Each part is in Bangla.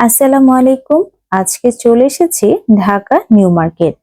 আসসালামু আলাইকুম। আজকে চলে এসেছি ঢাকা নিউ মার্কেট।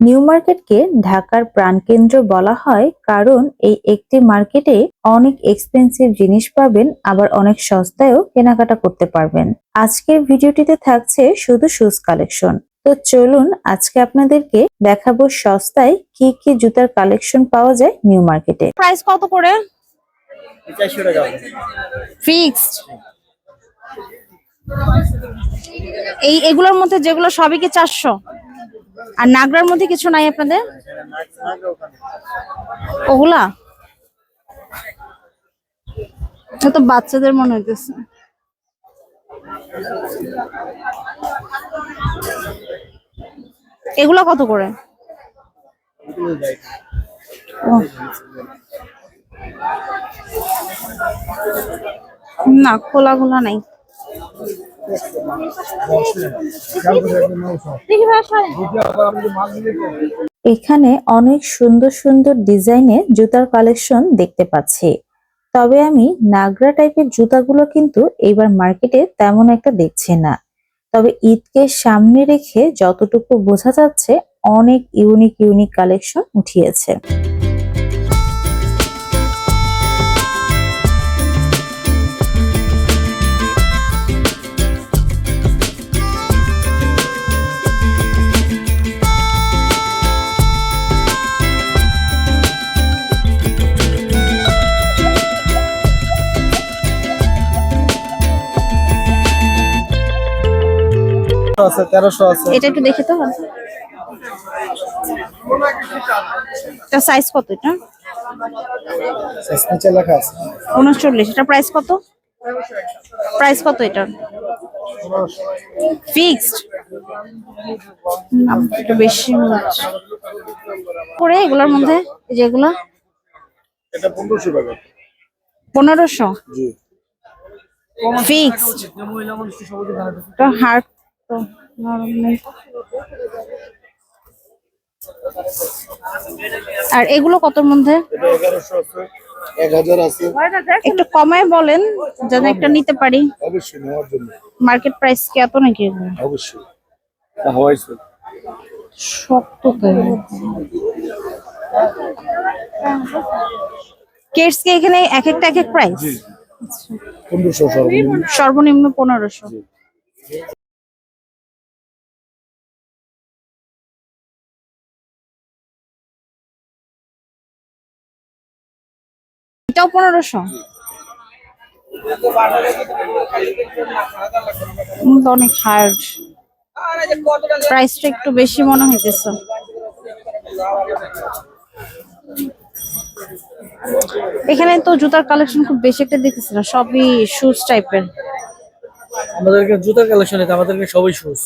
নিউ মার্কেটকে ঢাকার প্রাণকেন্দ্র বলা হয় কারণ এই একটি মার্কেটে অনেক এক্সপেন্সিভ জিনিস পাবেন আবার অনেক সস্তায়ও কেনাকাটা করতে পারবেন। আজকের ভিডিওটিতে থাকছে শুধু শুজ কালেকশন তো চলুন আজকে আপনাদেরকে দেখাবো সস্তায় কি কি জুতার কালেকশন পাওয়া যায় নিউ মার্কেটে। প্রাইস কত করে? ফিক্সড এই এগুলোর মধ্যে যেগুলো সবই কি চারশো? আর নাগরার মধ্যে কিছু নাই আপনাদের? ওগুলা? তো বাচ্চাদের মনে হইতেছে। এগুলা কত করে। না খোলা খোলা নাই। এখানে অনেক সুন্দর সুন্দর ডিজাইনের জুতার কালেকশন দেখতে পাচ্ছি। তবে আমি নাগরা টাইপের জুতাগুলো কিন্তু এবার মার্কেটে তেমন একটা দেখছি না। তবে ঈদকে সামনে রেখে যতটুকু বোঝা যাচ্ছে, অনেক ইউনিক ইউনিক কালেকশন উঠিয়েছে। আছে তেরোশো আছে। এটা একটু দেখে তো। এটা সাইজ কত এটা? Size নিচে লেখা আছে। উনচল্লিশ। এটা প্রাইস কত? প্রাইস কত এটা? ফিক্সড একটু বেশি করে এগুলোর মধ্যে এই যেগুলো এটা টাকা। জি। ফিক্সড তো হার্ট তো নরম নেই। আর এগুলো কতর মধ্যে? একটু কমায় বলেন যেন একটা নিতে পারি। অবশ্যই নেওয়ার জন্য। মার্কেট প্রাইস কি এত নাকি অবশ্যই। তা হওয়াই শক্ত কেটস কি এখানে এক একটা এক এক প্রাইস জি পনেরোশো সর্বনিম্ন। সর্বনিম্ন পনেরোশো। এটাও পনেরোশো। অনেক হার্ড প্রাইসটা একটু বেশি মনে হইতেছে। এখানে তো জুতার কালেকশন খুব বেশি একটা দেখতেছি না, সবই শুজ টাইপের আমাদেরকে জুতার কালেকশন আমাদেরকে সবই শুজ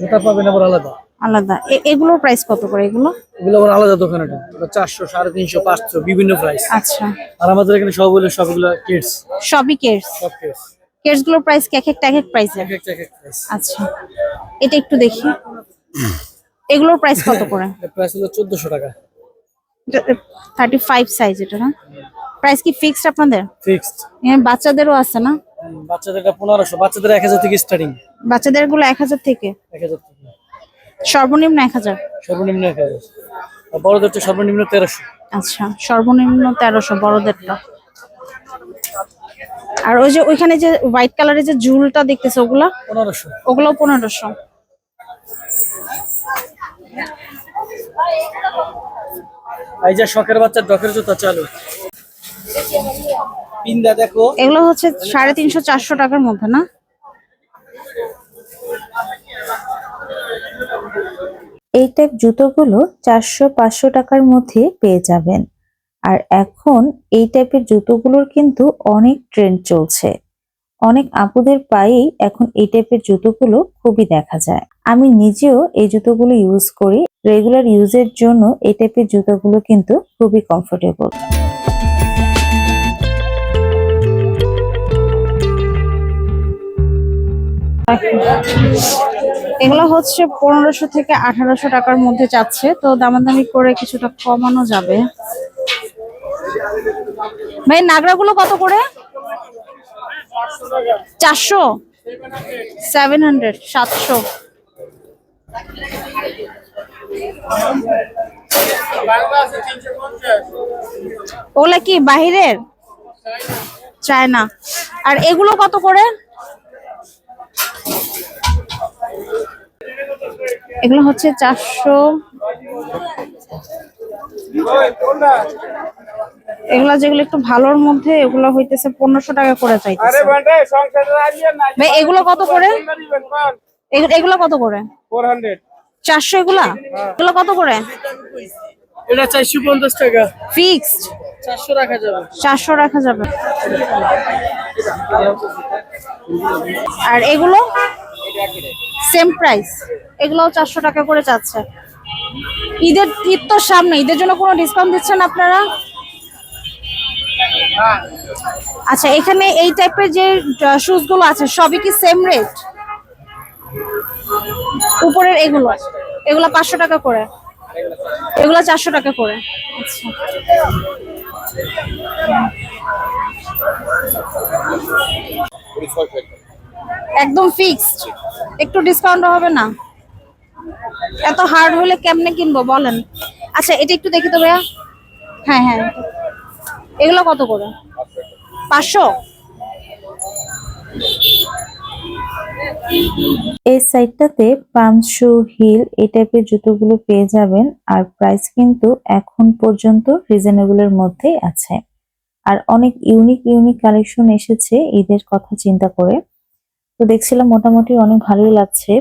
জুতা পাবেন আবার আলাদা। আলাদা। এগুলোর প্রাইস কত করে এগুলো? এগুলো আবার আলাদা দোকান এটা। চারশো সাড়ে তিনশো পাঁচশো বিভিন্ন প্রাইস আচ্ছা। আর আমাদের এখানে সব হলো সবগুলো কিডস সবই কেটস সব কিডস কেটসগুলোর প্রাইস এক একটা এক এক প্রাইসে এক একটা এক এক প্রাইস আচ্ছা। এটা একটু দেখি। এগুলোর প্রাইস কত করে? প্রাইস হলো চোদ্দশো টাকা। থার্টি ফাইভ সাইজ এটা না? প্রাইস কি ফিক্সড আপনাদের? ফিক্সড এখানে বাচ্চাদেরও আছে না? বাচ্চাদের এটা পনেরোশো বাচ্চাদের এক হাজার থেকে স্টার্টিং বাচ্চাদেরগুলো এক হাজার থেকে? এক হাজার থেকে। সর্বনিম্ন এক হাজার। সর্বনিম্ন এক হাজার। আর বড়দের তো সর্বনিম্ন তেরোশো। আচ্ছা সর্বনিম্ন তেরোশো বড়দেরটা আর ওই যে ওইখানে যে হোয়াইট কালারের যে ঝুলটা দেখতেছে ওগুলা? পনেরোশো। ওগুলো পনেরোশো। এই যে শখের বাচ্চার ডকের জুতা চালু। পিন্দা দেখো। এগুলো হচ্ছে সাড়ে তিনশো চারশো টাকার মধ্যে না? এই টাইপ জুতোগুলো চারশো, পাঁচশো টাকার মধ্যে পেয়ে যাবেন। আর এখন এই টাইপের জুতোগুলোর কিন্তু অনেক ট্রেন্ড চলছে। অনেক আপুদের পায়েই এখন এই টাইপের জুতোগুলো খুবই দেখা যায়। আমি নিজেও এই জুতোগুলো ইউজ করি। রেগুলার ইউজের জন্য এই টাইপের জুতোগুলো কিন্তু খুবই কমফোর্টেবল এগুলো হচ্ছে পনেরোশো থেকে আঠারোশো টাকার মধ্যে যাচ্ছে, তো দামাদামি করে কিছুটা কমানো যাবে। ভাই, নাগরাগুলো কত করে? চারশো? সেভেন হান্ড্রেড সাতশো। ওগুলা কি, বাহিরের? চায়না। আর এগুলো কত করে? এগুলো হচ্ছে চারশো এগুলা যেগুলো একটু ভালোর মধ্যে এগুলো হইতেছে পনেরোশো টাকা করে চাইতেছে। ভাই এগুলো কত করে? এগু- এগুলো কত করে? চারশো এগুলা? এগুলো কত করে? এটা চারশো পঞ্চাশ টাকা। ফিক্সড? চারশো রাখা যাবে। চারশো রাখা যাবে। আর এগুলো? সেম প্রাইস এগুলোও চারশো টাকা করে চাচ্ছে ঈদের ঈদ তো সামনে, ঈদের জন্য কোনো ডিসকাউন্ট দিচ্ছেন আপনারা? আচ্ছা এখানে এই টাইপের যে শুজগুলো আছে, সবই কি সেম রেট উপরের এগুলো এগুলো পাঁচশো টাকা করে। এগুলো চারশো টাকা করে। আচ্ছা। একদম ফিক্সড একটু ডিসকাউন্ট হবে না। এত হার্ড হলে কেমনে কিনবো বলেন? আচ্ছা এটা একটু দেখি তো ভাইয়া। হ্যাঁ হ্যাঁ। এগুলো কত করে? পাঁচশো? এই সাইটটাতে পাম্প শু হিল এই টাইপের জুতোগুলো পেয়ে যাবেন আর প্রাইস কিন্তু এখন পর্যন্ত রিজনেবলের মধ্যেই আছে। আর অনেক ইউনিক ইউনিক কালেকশন এসেছে ঈদের কথা চিন্তা করে। তো দেখছিলাম মোটামুটি অনেক ভালোই লাগছে।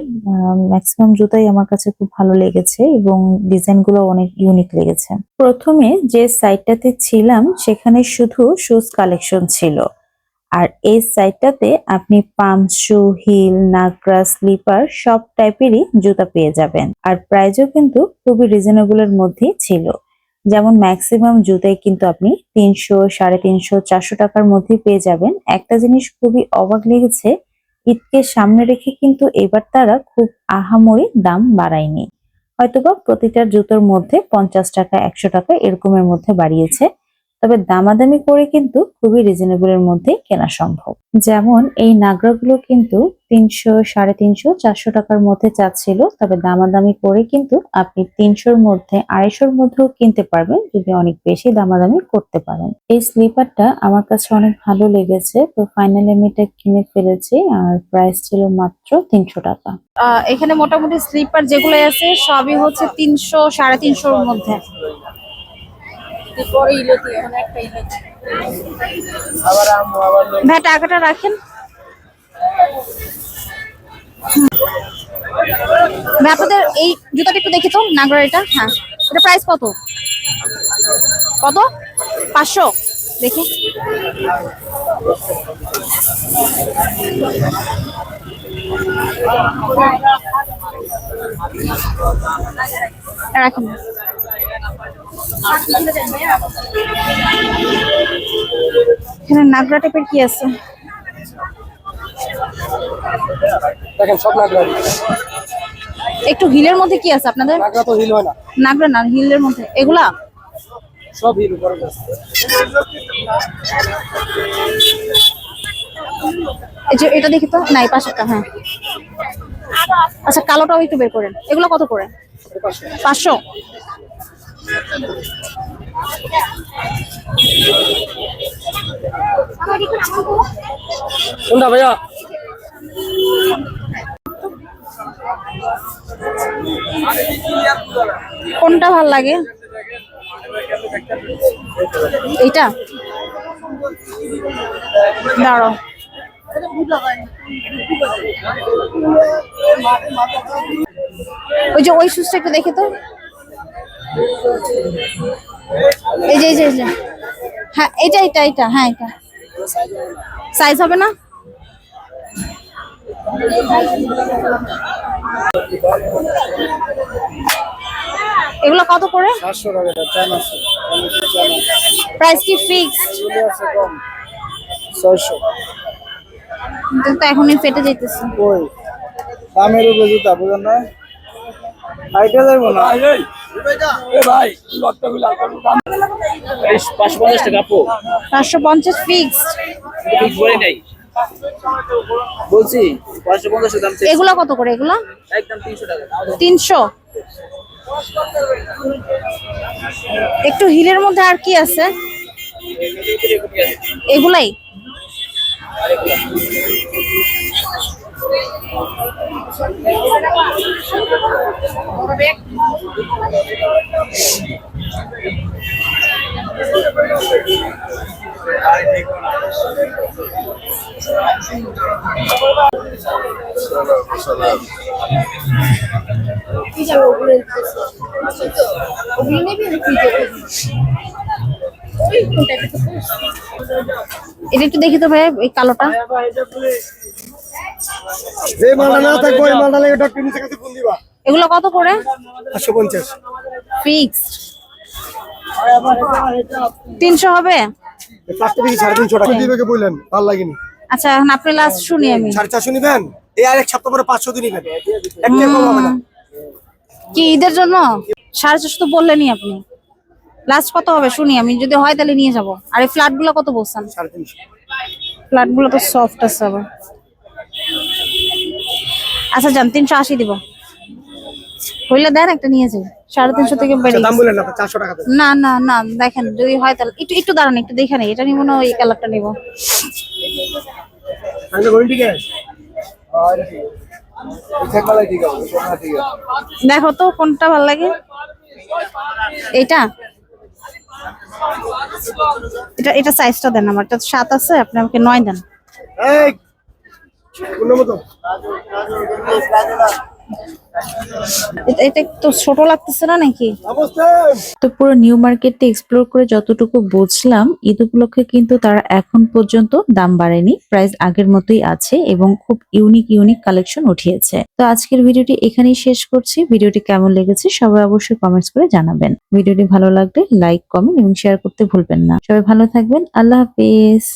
ম্যাক্সিমাম জুতাই আমার কাছে খুব ভালো লেগেছে এবং ডিজাইনগুলো অনেক ইউনিক লেগেছে। প্রথমে যে সাইটটাতে ছিলাম, সেখানে শুধু শুজ কালেকশন ছিল। আর এই সাইটটাতে আপনি পাম্প শু হিল নাগরা স্লিপার সব টাইপেরই জুতা পেয়ে যাবেন। আর প্রাইসও কিন্তু খুবই রিজনেবলের মধ্যেই ছিল। যেমন ম্যাক্সিমাম জুতাই কিন্তু আপনি তিনশো, সাড়ে তিনশো, চারশো টাকার মধ্যে পেয়ে যাবেন। একটা জিনিস খুবই অবাক লেগেছে ঈদকে সামনে রেখে কিন্তু এবার তারা খুব আহামরি দাম বাড়ায়নি। হয়তোবা প্রতিটা জুতোর মধ্যে পঞ্চাশ টাকা, একশো টাকা এরকমের মধ্যে বাড়িয়েছে। তবে দামাদামি করে কিন্তু খুবই রিজনেবলের মধ্যে কেনা সম্ভব। যেমন এই নাগরাগুলো কিন্তু তিনশো, সাড়ে তিনশো, চারশো টাকার মধ্যে চাচ্ছিল তবে দামাদামি করে কিন্তু আপনি তিনশোর মধ্যে, আড়াইশোর মধ্যেও কিনতে পারবেন, যদি অনেক বেশি দামাদামি করতে পারেন। এই স্লিপারটা আমার কাছে অনেক ভালো লেগেছে, তো ফাইনালি আমি এটা কিনে ফেলেছি, আর প্রাইস ছিল মাত্র তিনশো টাকা। এখানে মোটামুটি স্লিপার যেগুলো আছে, সবই হচ্ছে তিনশো, সাড়ে তিনশোর মধ্যে। ভাই, টাকাটা রাখেন। ভাই, আপনাদের এই জুতাটা একটু দেখি তো নাগরা এটা হ্যাঁ এটা প্রাইস কত? কত? পাঁচশো। দেখি। রাখেন। এখানে নাগরা টাইপের কি আছে? দেখেন সব লাগবে একটু হিলের মধ্যে কি আছে আপনাদের? টাকা তো হিল হয় না। নাগরা না হিলের মধ্যে। এগুলা? সব হিল উপরে আছে। এই যে এটা দেখি তো? নাই পাশেরটা হ্যাঁ। আচ্ছা কালোটাও একটু বের করেন। এগুলো কত করে? পাঁচশো? কোনটা ভাইয়া? কোনটা ভালো লাগে? এইটা? দাঁড়ো ওই যে ওই শুজটা একটু দেখে তো। এই যে এই যে এই যে। হ্যাঁ এটা এটা এটা হ্যাঁ এটা সাইজ হবে না? এগুলো কত করে। প্রাইস কি ফিক্সড ছয়শো। তো এখনই ফেটে যাইতেছে। কই? দামের উপরে জুতা বুঝেন না? আইটা যাব না। পাঁচশো পঞ্চাশ ফিক্সড বলছি পাঁচশো পঞ্চাশের দাম চেয়েছি। কত করে এগুলা? একদম তিনশো টাকা। তিনশো? একটু হিলের মধ্যে আর কি আছে? এগুলাই এটা একটু দেখি তো ভাই এই কালোটা। যে মালটা না থাকব ওই মালটা লেগে ডক্টর নিচে কাছে ফোন দিবা। এগুলো কত করে পাঁচশো পঞ্চাশ। ফিক্স তিনশো হবে? পাঁচটা টাকা। দিবে বললেন ভালো লাগেনি। আচ্ছা এখন আপনি লাস্ট শুনি আমি। সাড়ে চারশো নিবেন? এই আর এক সপ্তাহ পরে পাঁচশো দিন নিবেন। একটা কম হবে না। কি ঈদের জন্য? সাড়ে চারশো তো বললেনই আপনি। লাস্ট কত হবে? শুনি আমি। যদি হয় তাহলে নিয়ে যাব। আর এই ফ্ল্যাটগুলো কত বলছেন? সাড়ে তিনশো। ফ্ল্যাটগুলো তো সফট আছে আবার। আচ্ছা যান তিনশো আশি দিব। হইলে দেন একটা নিয়ে যাই। সাড়ে তিনশো থেকে বেড়ে আচ্ছা, না। না না দেখেন যদি হয় তাহলে একটু একটু দাঁড়ান একটু দেখে নেই। এটা নিব না ওই কালারটা নিব। দেখো তো কোনটা ভালো লাগে? এটা এটা এটা সাইজটা দেন আমার এটা সাত আছে আপনি আমাকে নয় দেন। এটা এটা একটু ছোট লাগতেছে না নাকি? তো পুরো নিউ মার্কেটটা এক্সপ্লোর করে যতটুকু বুঝলাম ঈদ উপলক্ষে কিন্তু তারা এখন পর্যন্ত দাম বাড়েনি প্রাইস আগের মতোই আছে এবং খুব ইউনিক ইউনিক কালেকশন উঠিয়েছে। তো আজকের ভিডিওটি এখানেই শেষ করছি। ভিডিওটি কেমন লেগেছে সবাই অবশ্যই কমেন্টস করে জানাবেন। ভিডিওটি ভালো লাগলে লাইক কমেন্ট এবং শেয়ার করতে ভুলবেন না। সবাই ভালো থাকবেন। আল্লাহ হাফিজ।